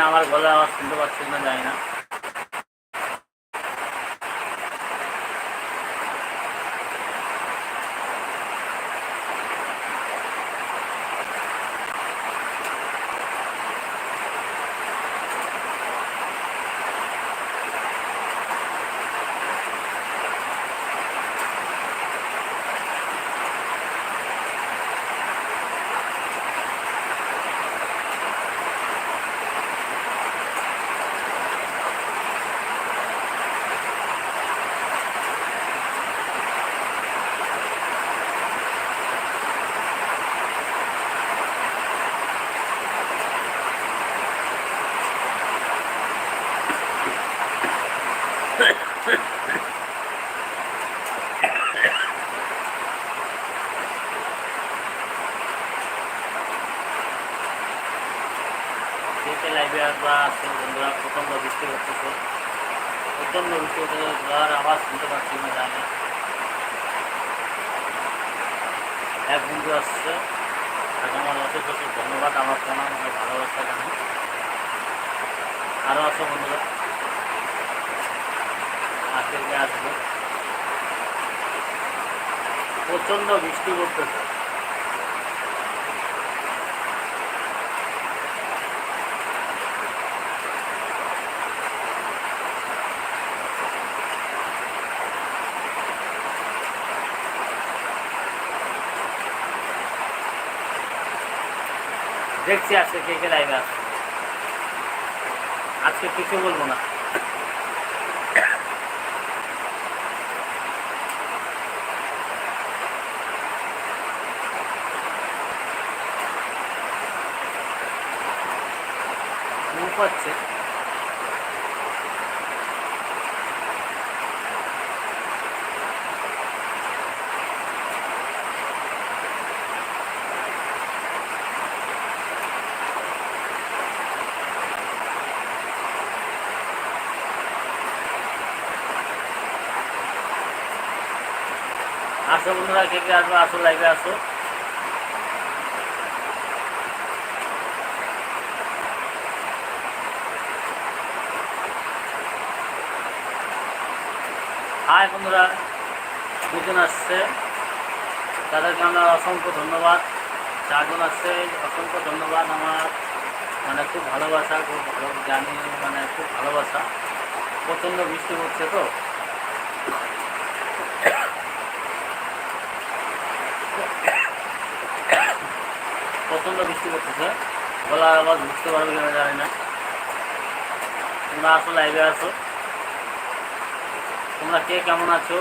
না আমার গলা আওয়াজ শুনতে পাচ্ছেন না জানি না। লাইভে বন্ধুরা প্রথম বৃষ্টি করতেছে প্রচণ্ড বৃষ্টি হচ্ছে শুনতে পাচ্ছি না, জানি এক বন্ধু আসছে। তাকে আমার অশেষ অশেষ ধন্যবাদ, আমার প্রণাম, আমার ভালোবাসা জানি। আরও আছে বন্ধুরা। আজকে আসবে। প্রচণ্ড বৃষ্টি পড়তেছে। দেখছি আজকে কে কে লাইভে আছে। আজকে কিছু বলব না। মুখ হচ্ছে আসো বন্ধুরা কে কে আসব আসো লাইভে আসো হাই বন্ধুরা দুজন আসছে। তাদেরকে আমার অসংখ্য ধন্যবাদ। চারজন আসছে, অসংখ্য ধন্যবাদ আমার। মানে খুব ভালোবাসা, খুব ভালো জানি মানে খুব ভালোবাসা। প্রচণ্ড বৃষ্টি হচ্ছে তো। প্রচণ্ড বৃষ্টি করতেছে গলার আওয়াজ বুঝতে পারবে কিনা জানি না। তোমরা আসো লাইভে আসো। তোমরা কে কেমন আছো?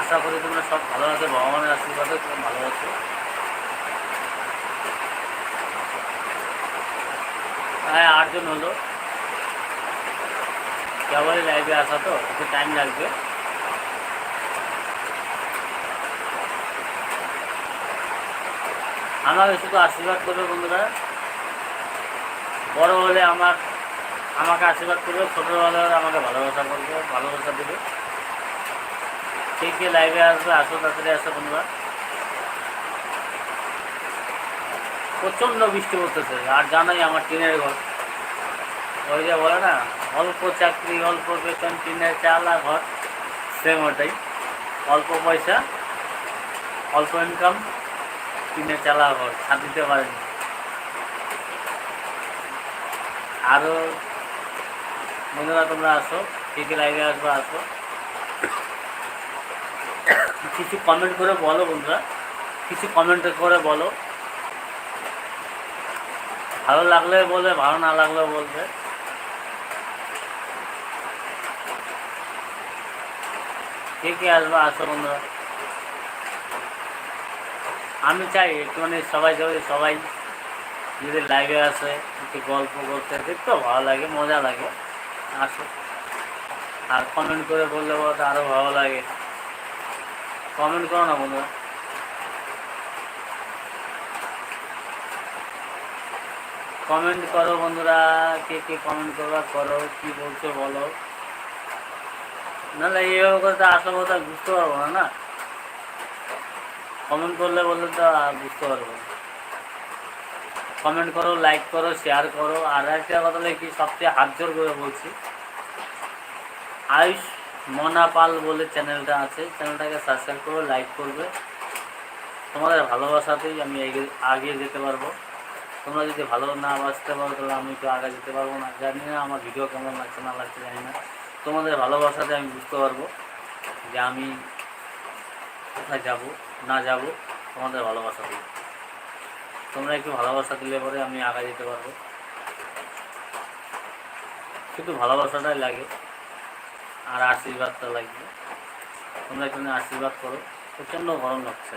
আশা করি তোমরা সব ভালো আছো, ভগবানের আশীর্বাদে খুব ভালো আছো। হ্যাঁ আটজন হলো। কেবলই লাইভে আসা তো, একটু টাইম লাগবে। আমাকে শুধু আশীর্বাদ করবে বন্ধুরা। বড় হলে আমার, আমাকে আশীর্বাদ করবে, ছোটো হলে আমাকে ভালোবাসা করবে, ভালোবাসা দেবে। কে কে লাইভে আসবে, আসো তাড়াতাড়ি আসো বন্ধুরা। প্রচণ্ড বৃষ্টি পড়তেছে, আর জানাই আমার টিনের ঘর। ওই যে বলে না, অল্প চাকরি, অল্প বেতন, টিনের চাল আর ঘর সেম ওটাই। অল্প পয়সা, অল্প ইনকাম কিনে চালা ঘর ছাদ দিতে পারেনি। আরও বন্ধুরা, তোমরা আসো, কে কে লাইভে আসব, আসো। কিছু কমেন্ট করে বলো বন্ধুরা। কিছু কমেন্ট করে বলো। ভালো লাগলে বলবে, ভালো না লাগলেও বলবে। কে কে আসবে, আসো বন্ধুরা। আমি চাই একটুখানি সবাই যদি সবাই যদি লাইভে আসে, একটু গল্প করতে, দেখতেও ভালো লাগে, মজা লাগে আসো আর কমেন্ট করে বললে বলতে আরও ভালো লাগে। কমেন্ট করো না বন্ধুরা। কমেন্ট করো বন্ধুরা, কে কে কমেন্ট করবা, করো, কি বলছো বলো। নাহলে এইভাবে করে তো আসল কথা বুঝতে পারব না না? কমেন্ট করলে বললে তো বুঝতে পারব কমেন্ট করো লাইক করো শেয়ার করো। আর একটা কথা কি, সবচেয়ে হাত জোর করে বলছি। আয়ুষ মনা পাল বলে চ্যানেলটা আছে। চ্যানেলটাকে সাবস্ক্রাইব করো লাইক করবে। তোমাদের ভালোবাসাতেই আমি আগিয়ে যেতে পারব। তোমরা যদি ভালো না বাঁচতে পারো, তাহলে আমি তো আগে যেতে পারব না। জানি না আমার ভিডিও কেমন লাগছে, না লাগছে, জানি না। তোমাদের ভালোবাসাতে আমি বুঝতে পারব যে আমি কোথায় যাব। না যাব, তোমাদের ভালোবাসা দিই। তোমরা একটু ভালোবাসা দিলে পরে আমি আগে যেতে পারব। শুধু ভালোবাসাটাই লাগে, আর আশীর্বাদটা লাগবে। তোমরা এখানে আশীর্বাদ করো, প্রচণ্ড গরম লাগছে।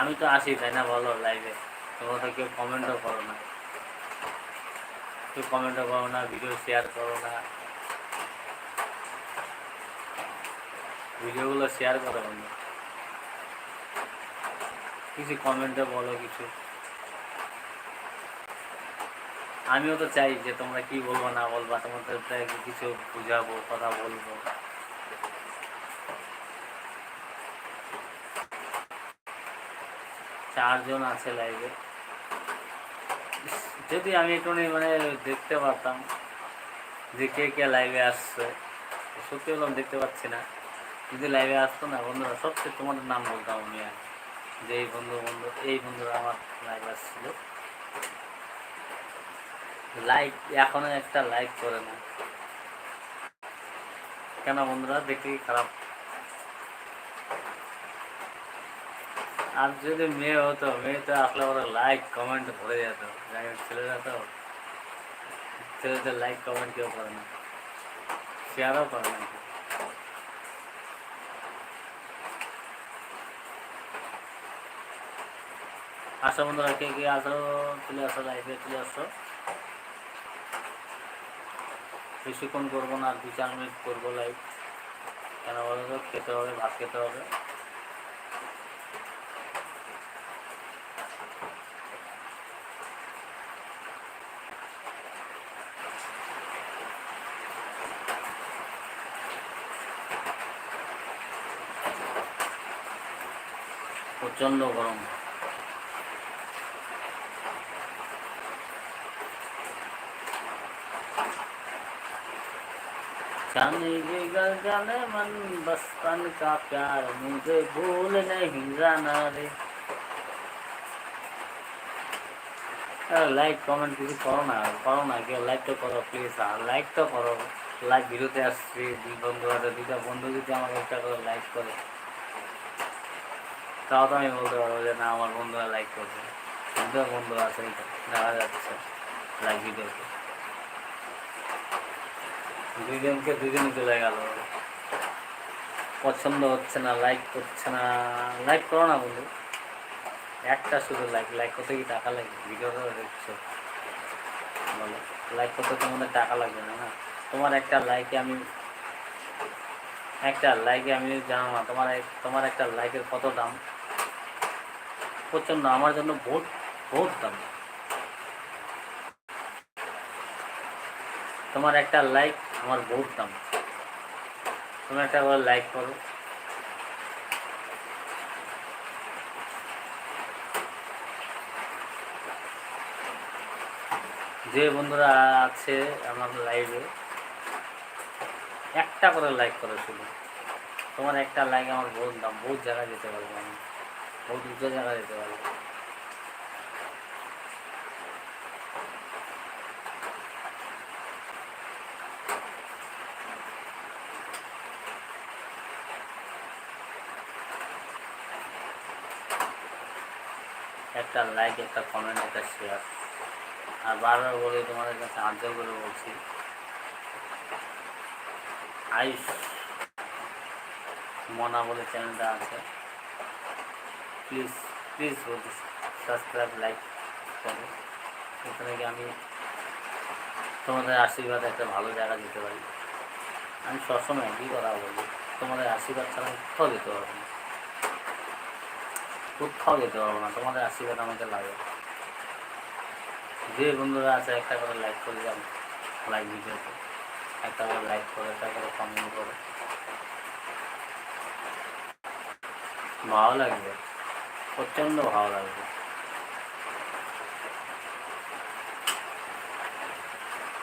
আমি তো আসি, তাই না বলো লাইভে তোমরা তো কেউ কমেন্টও করো না। কেউ কমেন্টও করো না ভিডিও শেয়ার করো না। ভিডিওগুলো শেয়ার করো বন্ধু। কিছু কমেন্টে বলো কিছু। আমিও তো চাই যে তোমরা কি বলব না বলবা তোমাদের কিছু বুঝাবো, কথা বলব। চারজন আছে লাইভে যদি আমি একটু মানে দেখতে পারতাম যে কে কে লাইভে আসছে, সত্যি বললাম দেখতে পাচ্ছি না। যদি লাইভে আসতো না, বন্ধুরা, সবচেয়ে তোমাদের নাম বলতাম আমি আর যে এই বন্ধু বন্ধু, এই বন্ধুরা আমার লাইভ আসছিল। লাইক এখনও একটা লাইক করে না। কেন বন্ধুরা, দেখতে কি খারাপ? আর যদি মেয়ে হতো, মেয়ে তো আসলে ওরা লাইক কমেন্ট ভরে যেত। যাই হোক, ছেলেরা তো ছেলেদের লাইক কমেন্ট কেউ করে না। শেয়ারও করে না। আসো বন্ধুরা, কে কে আসো চলে আসো লাইভে চলে আসো। বেশিক্ষণ করব না দু চার মিনিট করব লাইভ কেন বলো তো? খেতে হবে, ভাত খেতে হবে। প্রচণ্ড গরম जाने जिगर जाने मन बचपन का प्यार मुझे भूल नहीं जाना रे লাইক কমেন্ট কিছু করো না করো না কেউ লাইক তো করো প্লিজ আর লাইক তো করো লাইক ভিডিওতে আসছি দুই বন্ধু আছে দুইটা বন্ধু যদি আমাকে একটা করে লাইক করে তাও তো আমি বলতে পারব যে না, আমার বন্ধুরা লাইক করবে। দুটো বন্ধু আছে দেখা যাচ্ছে লাইক ভিডিওতে দুইজনকে দুইজনই চলে গেল। পছন্দ হচ্ছে না লাইক করছে না লাইক করো না বন্ধু। একটা শুধু লাইক লাইক করতে কি টাকা লাগে? ভিডিওটা দেখছ। বলো লাইক করতে তোমাদের টাকা লাগবে না না। তোমার একটা লাইকে আমি একটা লাইকে আমি জানো না, তোমার তোমার একটা লাইকের কত দাম? প্রচণ্ড, আমার জন্য বহুত বহুত দাম। তোমার একটা লাইক আমার বহুত দাম। তুমি একটা লাইক করো। যে বন্ধুরা আছে আমার লাইভে একটা করে লাইক করো শুধু। তোমার একটা লাইক আমার বহুত দাম, বহুত জায়গায় যেতে পারব আমি। বহুত উঁচু জায়গায় যেতে পারব। একটা লাইক একটা কমেন্ট একটা শেয়ার আর বারবার বলে, তোমাদের কাছে আগ্রহ করে বলছি আয়ুষ মনা বলে চ্যানেলটা আছে। প্লিজ প্লিজ বলছি সাবস্ক্রাইব লাইক করো। এখানে কি আমি তোমাদের আশীর্বাদে একটা ভালো জায়গা দিতে পারি। আমি সবসময় একই কথা বলি, তোমাদের আশীর্বাদ ছাড়া কোথাও যেতে পারব না। কোথাও যেতে পারব না, তোমাদের আশীর্বাদ আমাকে লাগে। যে বন্ধুরা আছে, একটা করে লাইক করে যান লাইক ভিডিওতে একটা করে লাইক করে একটা করে। কমেন্ট ভালো লাগবে। ভালো লাগবে।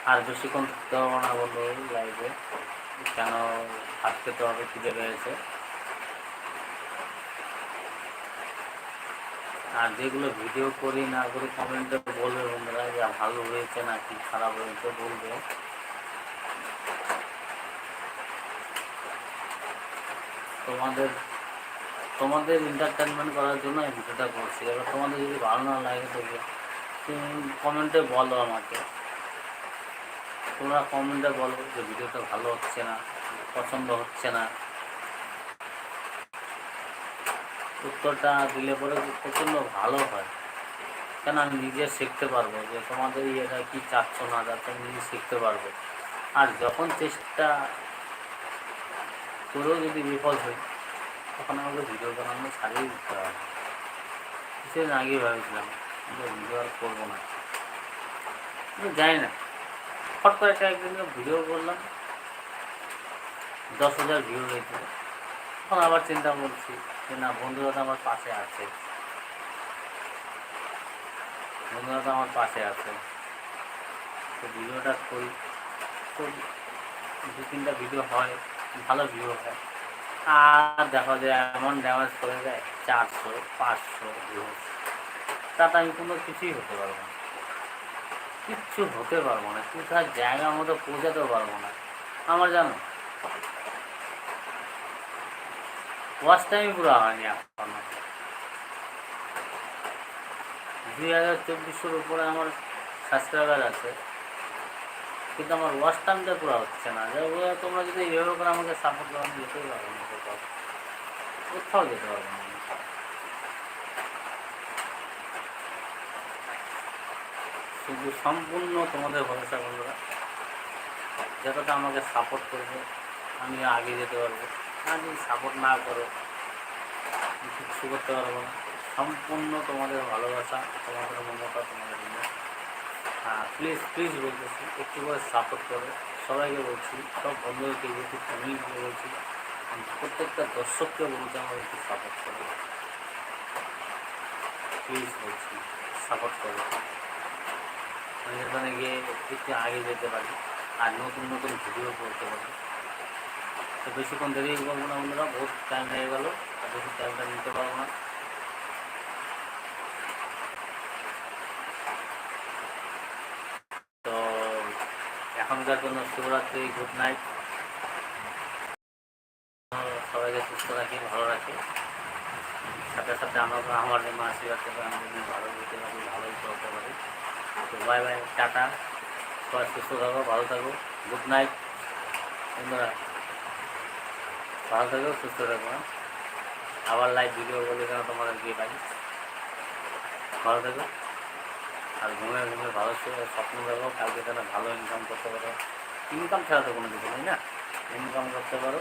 আর বেশিক্ষণ থাকতে না কেন ভাত খেতে হবে খিদে পেয়েছে। আর যেগুলো ভিডিও করি না করি কমেন্টে বলবে বন্ধুরা যে ভালো হয়েছে না কি খারাপ হয়েছে বলবে। তোমাদের তোমাদের এন্টারটেনমেন্ট করার জন্য এই ভিডিওটা করছি। এবার তোমাদের যদি ভালো না লাগে তবে তুমি কমেন্টে বলো আমাকে। তোমরা কমেন্টে বলো যে ভিডিওটা ভালো হচ্ছে না, পছন্দ হচ্ছে না। উত্তরটা দিলে পরে প্রচণ্ড ভালো হয়। কেন আমি নিজে শিখতে পারব যে তোমাদের ইয়েটা কী চাচ্ছ না চাচ্ছ, আমি নিজে শিখতে পারব। আর যখন চেষ্টা করেও যদি বিফল হই তখন আমাকে ভিডিও বানানো ছাড়িয়ে দিতে হবে। কিছুদিন আগে ভেবেছিলাম ভিডিও আর করব না। জানি না হট করে একটা একদিন ভিডিও করলাম, দশ হাজার ভিউ হয়েছে তখন আবার চিন্তা করছি যে না, বন্ধুরা তো আমার পাশে আছে। বন্ধুরা তো আমার পাশে আছে। তো ভিডিওটা করি। তো দু তিনটা ভিডিও হয়। ভালো ভিউ হয় আর দেখো যে এমন ড্যামেজ করে যায়, চারশো, পাঁচশো ভিউজ তাতে আমি কোনো কিছুই হতে পারব না। কিচ্ছু হতে পারব না। কোথায় জায়গা মতো পৌঁছাতে পারব না। আমার জানো ওয়াচ টাইম পুরো হয়নি এখনও। দুই হাজার চব্বিশশোর উপরে আমার সাবস্ক্রাইবার আছে। কিন্তু আমার ওয়াচ টাইমটা পুরো হচ্ছে না। হোক, তোমরা যদি এইভাবে করে আমাকে সাপোর্ট করো আমি যেতেই পারব না কোথাও। কোথাও যেতে পারব না। শুধু সম্পূর্ণ তোমাদের ভরসা বন্ধুরা। যতটা আমাকে সাপোর্ট করবে আমি আগে যেতে পারব। আর যদি সাপোর্ট না করো কিছু করতে পারব না। সম্পূর্ণ তোমাদের ভালোবাসা তোমাদের মমতা তোমাদের জন্য। প্লিজ প্লিজ বলতেছি, একটু করে সাপোর্ট করো। সবাইকে বলছি, সব বন্ধুদেরকে ইউটিউব ফ্যামিলিকে বলছি প্রত্যেকটা দর্শককে বলছি আমার একটু সাপোর্ট করো। প্লিজ বলছি সাপোর্ট করো। আমি এখানে গিয়ে একটু আগে যেতে পারি, আর নতুন নতুন ভিডিও করতে পারি। তো বেশিক্ষণ দেরি করব না বন্ধুরা, বহুত টাইম হয়ে গেল, আর বেশি টাইমটা নিতে পারব না তো এখনকার জন্য শিবরাত্রি গুড নাইট সবাইকে সুস্থ রাখি, ভালো রাখি। সাথে সাথে আমাকে আমার জন্য আশীর্বাদ করবে আমি যদি ভালো দিতে পারি, ভালোই চলতে পারি। তো বাই বাই টাটা। সবাই সুস্থ থাকো, ভালো থাকো। গুড নাইট বন্ধুরা, ভালো থাকো, সুস্থ থাকো হ্যাঁ? আবার লাইভ ভিডিও বলে কেন তোমাদের গিয়ে পাই। ভালো থাকো। আর ঘুমের ঘুমের ভালো স্বপ্ন দেখো, কালকে তারা ভালো ইনকাম করতে পারো। ইনকাম ছাড়া তো কোনো কিছু নেই না। ইনকাম করতে পারো।